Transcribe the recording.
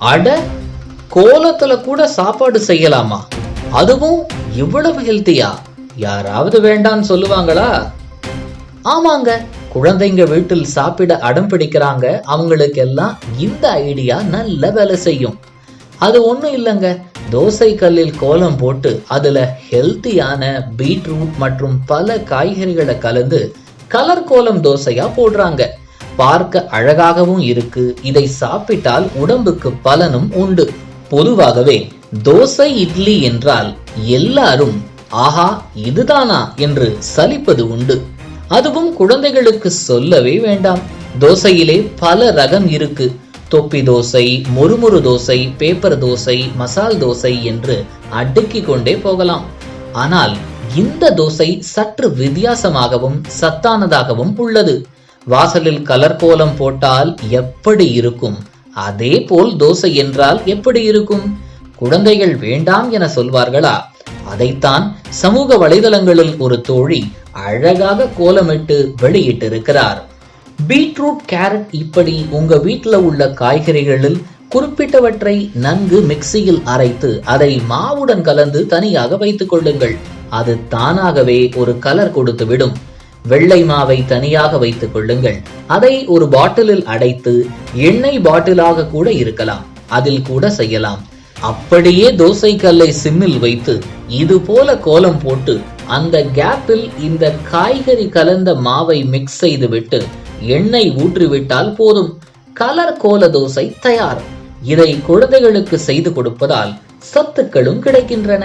அட கோலத்துல கூட சாப்பாடு செய்யலாமா? அதுவும் இவ்வளவு ஹெல்த்தியா யாராவது வேண்டான்னு சொல்லுவாங்களா? ஆமாங்க குழந்தைங்க வீட்டில் சாப்பிட அடம் பிடிக்கிறாங்க. அவங்களுக்கு எல்லாம் இந்த ஐடியா நல்ல வேலை செய்யும். அது ஒண்ணும் இல்லைங்க தோசை கல்லில் கோலம் போட்டு அதுல ஹெல்த்தியான பீட்ரூட் மற்றும் பல காய்கறிகளை கலந்து கலர் கோலம் தோசையா போடுறாங்க. பார்க்க அழகாகவும் இருக்கு. இதை சாப்பிட்டால் உடம்புக்கு பலனும் உண்டு. பொதுவாகவே தோசை இட்லி என்றால் எல்லாரும் ஆஹா இதுதானா? என்று சலிப்பது உண்டு. அதுவும் குழந்தைகளுக்கு சொல்லவே வேண்டாம். தோசையிலே பல ரகம் இருக்கு. தொப்பி தோசை மொறுமொறு தோசை பேப்பர் தோசை மசால் தோசை என்று அடுக்கிக் கொண்டே போகலாம். ஆனால் இந்த தோசை சற்று வித்தியாசமாகவும் சத்தானதாகவும் உள்ளது. வாசலில் கலர் கோலம் போட்டால் எப்படி இருக்கும்? அதே போல் தோசை என்றால் எப்படி இருக்கும்? குழந்தைகள் வேண்டாம் என சொல்வார்களா? அதைத்தான் சமூக வலைதளங்களில் ஒரு தோழி அழகாக கோலமிட்டு வெளியிட்டிருக்கிறார். பீட்ரூட் கேரட் இப்படி உங்க வீட்டில் உள்ள காய்கறிகளில் குறிப்பிட்டவற்றை நன்கு மிக்சியில் அரைத்து அதை மாவுடன் கலந்து தனியாக வைத்துக் கொள்ளுங்கள். அது தானாகவே ஒரு கலர் கொடுத்துவிடும். வெள்ளை மாவை தனியாக வைத்துக் கொள்ளுங்கள். அதை ஒரு பாட்டிலில் அடைத்து எண்ணெய் பாட்டிலாக கூட இருக்கலாம். அதில் கூட செய்யலாம். அப்படியே தோசை கல்லை சிம்மில் வைத்து இது போல கோலம் போட்டு அந்த கேப்பில் இந்த காய்கறி கலந்த மாவை மிக்ஸ் செய்து விட்டு எண்ணெய் ஊற்றிவிட்டால் போதும். கலர் கோல தோசை தயார். இதை குழந்தைகளுக்கு செய்து கொடுப்பதால் சத்துக்களும் கிடைக்கின்றன.